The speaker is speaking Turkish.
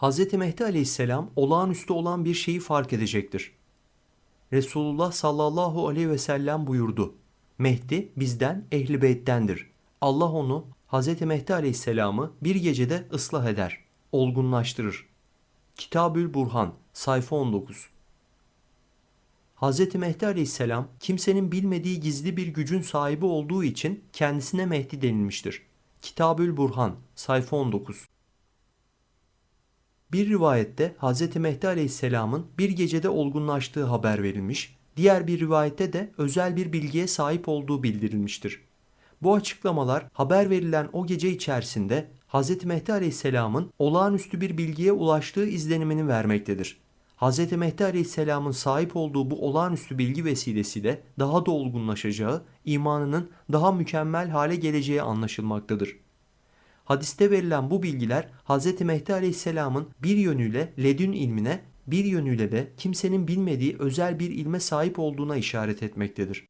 Hz. Mehdi aleyhisselam olağanüstü olan bir şeyi fark edecektir. Resulullah sallallahu aleyhi ve sellem buyurdu. Mehdi bizden ehli beyttendir. Allah onu Hz. Mehdi aleyhisselamı bir gecede ıslah eder, olgunlaştırır. Kitabül Burhan sayfa 19 Hz. Mehdi aleyhisselam kimsenin bilmediği gizli bir gücün sahibi olduğu için kendisine Mehdi denilmiştir. Kitabül Burhan sayfa 19 Bir rivayette Hz. Mehdi aleyhisselamın bir gecede olgunlaştığı haber verilmiş, diğer bir rivayette de özel bir bilgiye sahip olduğu bildirilmiştir. Bu açıklamalar haber verilen o gece içerisinde Hz. Mehdi aleyhisselamın olağanüstü bir bilgiye ulaştığı izlenimini vermektedir. Hz. Mehdi Aleyhisselam'ın sahip olduğu bu olağanüstü bilgi vesilesiyle daha da olgunlaşacağı, imanının daha mükemmel hale geleceği anlaşılmaktadır. Hadiste verilen bu bilgiler Hz. Mehdi Aleyhisselam'ın bir yönüyle ledün ilmine, bir yönüyle de kimsenin bilmediği özel bir ilme sahip olduğuna işaret etmektedir.